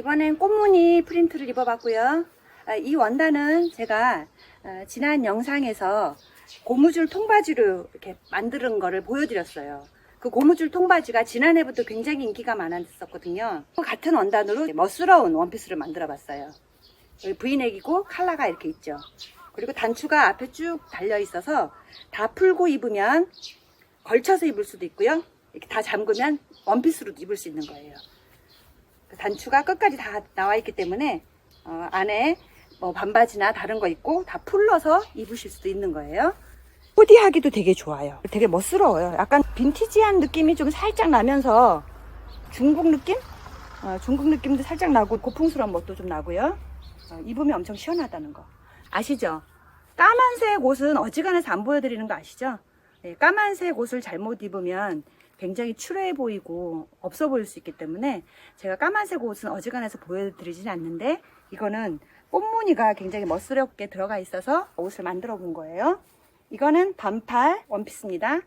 이번엔 꽃무늬 프린트를 입어봤고요. 아, 이 원단은 제가 아, 지난 영상에서 고무줄 통바지로 이렇게 만드는 거를 보여드렸어요. 그 고무줄 통바지가 지난해부터 굉장히 인기가 많았었거든요. 같은 원단으로 멋스러운 원피스를 만들어 봤어요. 여기 브이넥이고 칼라가 이렇게 있죠. 그리고 단추가 앞에 쭉 달려 있어서 다 풀고 입으면 걸쳐서 입을 수도 있고요. 이렇게 다 잠그면 원피스로도 입을 수 있는 거예요. 그 단추가 끝까지 다 나와 있기 때문에 어, 안에 뭐 반바지나 다른 거 입고 다 풀러서 입으실 수도 있는 거예요. 코디하기도 되게 좋아요. 되게 멋스러워요. 약간 빈티지한 느낌이 좀 살짝 나면서 중국 느낌? 어, 중국 느낌도 살짝 나고 고풍스러운 멋도 좀 나고요. 어, 입으면 엄청 시원하다는 거 아시죠? 까만색 옷은 어지간해서 안 보여드리는 거 아시죠? 네, 까만색 옷을 잘못 입으면 굉장히 추레해 보이고 없어 보일 수 있기 때문에 제가 까만색 옷은 어지간해서 보여드리진 않는데 이거는 꽃무늬가 굉장히 멋스럽게 들어가 있어서 옷을 만들어 본 거예요. 이거는 반팔 원피스입니다.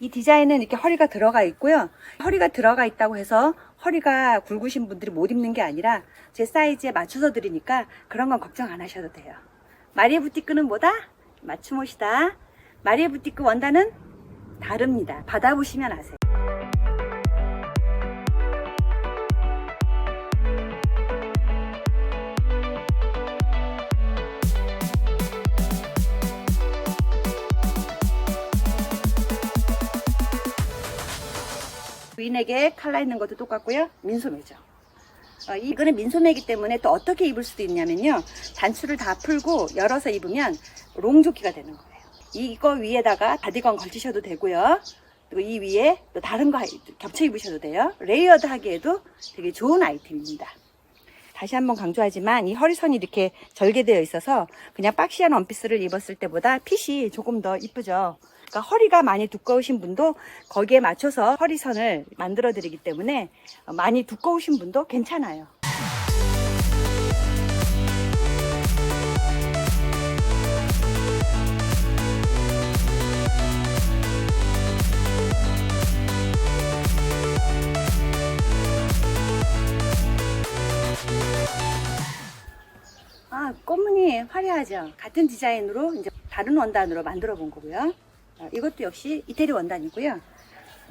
이 디자인은 이렇게 허리가 들어가 있고요. 허리가 들어가 있다고 해서 허리가 굵으신 분들이 못 입는 게 아니라 제 사이즈에 맞춰서 드리니까 그런 건 걱정 안 하셔도 돼요. 마리에 부티크는 뭐다? 맞춤 옷이다. 마리에 부티크 원단은 다릅니다. 받아보시면 아세요. 부인에게 칼라 있는 것도 똑같고요. 민소매죠. 어, 이거는 민소매이기 때문에 또 어떻게 입을 수도 있냐면요. 단추를 다 풀고 열어서 입으면 롱조끼가 되는 거예요. 이거 위에다가 바디건 걸치셔도 되고요. 또 이 위에 또 다른 거 겹쳐 입으셔도 돼요. 레이어드 하기에도 되게 좋은 아이템입니다. 다시 한번 강조하지만 이 허리선이 이렇게 절개되어 있어서 그냥 박시한 원피스를 입었을 때보다 핏이 조금 더 이쁘죠. 그러니까 허리가 많이 두꺼우신 분도 거기에 맞춰서 허리선을 만들어 드리기 때문에 많이 두꺼우신 분도 괜찮아요. 화려하죠. 같은 디자인으로 이제 다른 원단으로 만들어 본 거고요. 어, 이것도 역시 이태리 원단이고요.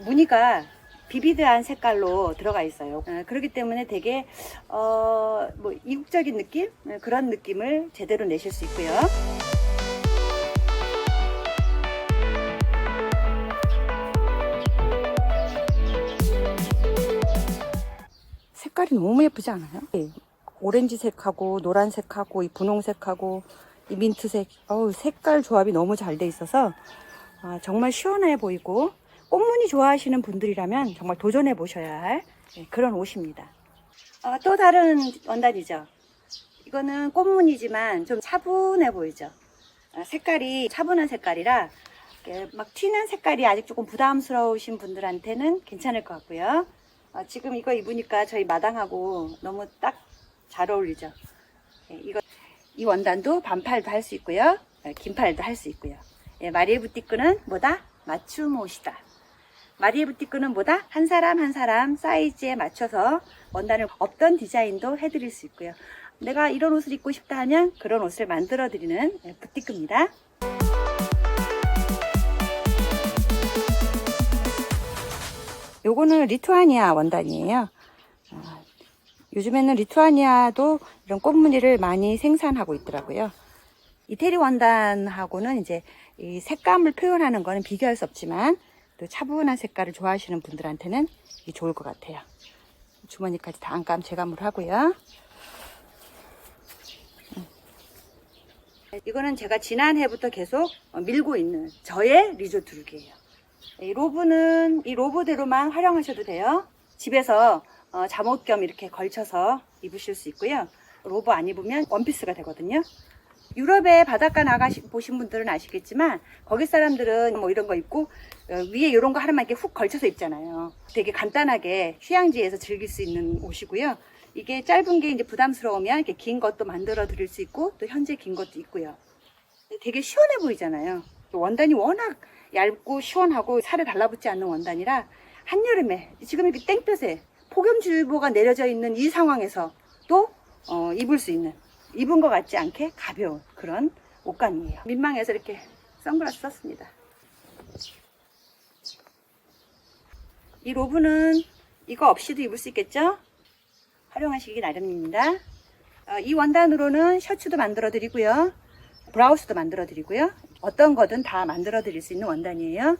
무늬가 비비드한 색깔로 들어가 있어요. 어, 그렇기 때문에 되게 어, 뭐 이국적인 느낌 어, 그런 느낌을 제대로 내실 수 있고요. 색깔이 너무 예쁘지 않아요? 네. 오렌지색하고 노란색하고 이 분홍색하고 이 민트색 어우 색깔 조합이 너무 잘 돼 있어서 아, 정말 시원해 보이고 꽃무늬 좋아하시는 분들이라면 정말 도전해 보셔야 할 네, 그런 옷입니다. 어, 또 다른 원단이죠. 이거는 꽃무늬지만 좀 차분해 보이죠. 아, 색깔이 차분한 색깔이라 이렇게 막 튀는 색깔이 아직 조금 부담스러우신 분들한테는 괜찮을 것 같고요. 아, 지금 이거 입으니까 저희 마당하고 너무 딱 잘 어울리죠. 예, 이거 이 원단도 반팔도 할 수 있고요, 예, 긴팔도 할 수 있고요. 예, 마리에 부티크는 뭐다? 맞춤 옷이다. 마리에 부티크는 뭐다? 한 사람 한 사람 사이즈에 맞춰서 원단을 없던 디자인도 해드릴 수 있고요. 내가 이런 옷을 입고 싶다 하면 그런 옷을 만들어 드리는 예, 부티크입니다. 요거는 리투아니아 원단이에요. 아, 요즘에는 리투아니아도 이런 꽃무늬를 많이 생산하고 있더라고요. 이태리 원단하고는 이제 이 색감을 표현하는 거는 비교할 수 없지만 또 차분한 색깔을 좋아하시는 분들한테는 좋을 것 같아요. 주머니까지 다 안감 제감을 하고요. 음. 이거는 제가 지난해부터 계속 밀고 있는 저의 리조트 룩이에요. 이 로브는 이 로브대로만 활용하셔도 돼요. 집에서 어, 잠옷 겸 이렇게 걸쳐서 입으실 수 있고요. 로브 안 입으면 원피스가 되거든요. 유럽에 바닷가 나가시 보신 분들은 아시겠지만 거기 사람들은 뭐 이런 거 입고 어, 위에 이런 거 하나만 이렇게 훅 걸쳐서 입잖아요. 되게 간단하게 휴양지에서 즐길 수 있는 옷이고요. 이게 짧은 게 이제 부담스러우면 이렇게 긴 것도 만들어 드릴 수 있고 또 현재 긴 것도 있고요. 되게 시원해 보이잖아요. 또 원단이 워낙 얇고 시원하고 살에 달라붙지 않는 원단이라 한여름에 지금 이렇게 땡볕에 폭염주의보가 내려져 있는 이 상황에서 또 어, 입을 수 있는 입은 것 같지 않게 가벼운 그런 옷감이에요. 민망해서 이렇게 선글라스 썼습니다. 이 로브는 이거 없이도 입을 수 있겠죠? 활용하시기 나름입니다. 어, 이 원단으로는 셔츠도 만들어 드리고요. 브라우스도 만들어 드리고요. 어떤 거든 다 만들어 드릴 수 있는 원단이에요.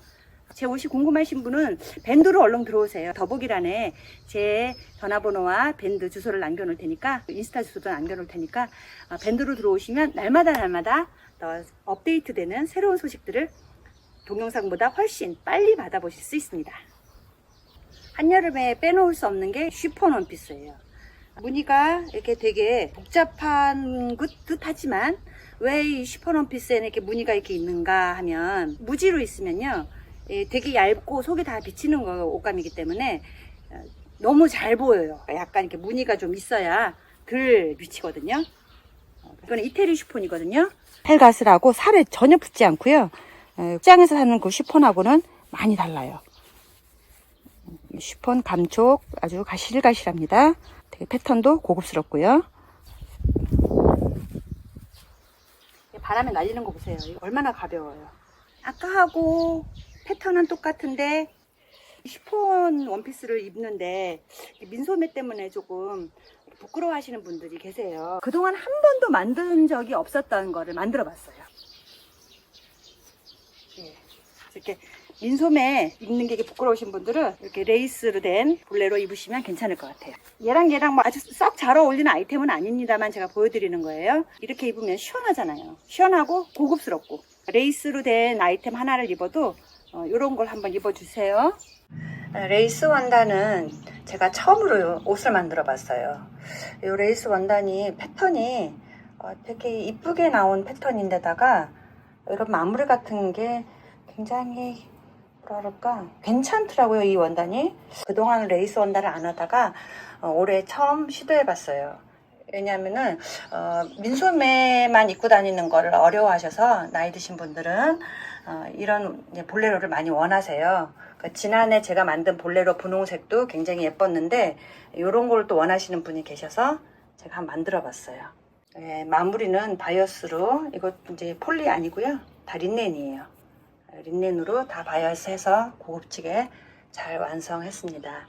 제 옷이 궁금하신 분은 밴드로 얼른 들어오세요. 더보기란에 제 전화번호와 밴드 주소를 남겨놓을 테니까 인스타 주소도 남겨놓을 테니까 어, 밴드로 들어오시면 날마다 날마다 더 업데이트되는 새로운 소식들을 동영상보다 훨씬 빨리 받아보실 수 있습니다. 한여름에 빼놓을 수 없는 게 쉬폰 원피스예요. 무늬가 이렇게 되게 복잡한 듯 하지만 왜 이 쉬폰 원피스에는 이렇게 무늬가 이렇게 있는가 하면 무지로 있으면요. 예, 되게 얇고 속이 다 비치는 거 옷감이기 때문에 어, 너무 잘 보여요. 약간 이렇게 무늬가 좀 있어야 덜 비치거든요. 어, 이거는 이태리 쉬폰이거든요. 헬가스라고 살에 전혀 붙지 않고요. 에, 시장에서 사는 그 쉬폰하고는 많이 달라요. 쉬폰 감촉 아주 가실가실합니다. 되게 패턴도 고급스럽고요. 바람에 날리는 거 보세요. 얼마나 가벼워요. 아까하고 패턴은 똑같은데 쉬폰 원피스를 입는데 민소매 때문에 조금 부끄러워 하시는 분들이 계세요. 그동안 한 번도 만든 적이 없었던 거를 만들어 봤어요. 예. 이렇게 민소매 입는 게 부끄러우신 분들은 이렇게 레이스로 된 볼레로 입으시면 괜찮을 것 같아요. 얘랑 얘랑 뭐 아주 썩 잘 어울리는 아이템은 아닙니다만 제가 보여드리는 거예요. 이렇게 입으면 시원하잖아요. 시원하고 고급스럽고 레이스로 된 아이템 하나를 입어도 이런 걸 한번 입어주세요. 레이스 원단은 제가 처음으로 옷을 만들어 봤어요. 이 레이스 원단이 패턴이 어, 되게 이쁘게 나온 패턴인데다가 이런 마무리 같은 게 굉장히 뭐랄까 괜찮더라고요 이 원단이 그동안 레이스 원단을 안 하다가 어, 올해 처음 시도해 봤어요 왜냐하면은 어, 민소매만 입고 다니는 거를 어려워하셔서 나이 드신 분들은 어, 이런 볼레로를 많이 원하세요. 그 지난해 제가 만든 볼레로 분홍색도 굉장히 예뻤는데 이런 걸 또 원하시는 분이 계셔서 제가 한번 만들어 봤어요. 예, 마무리는 바이어스로. 이거 이제 폴리 아니고요. 다 린넨이에요. 린넨으로 다 바이어스해서 고급지게 잘 완성했습니다.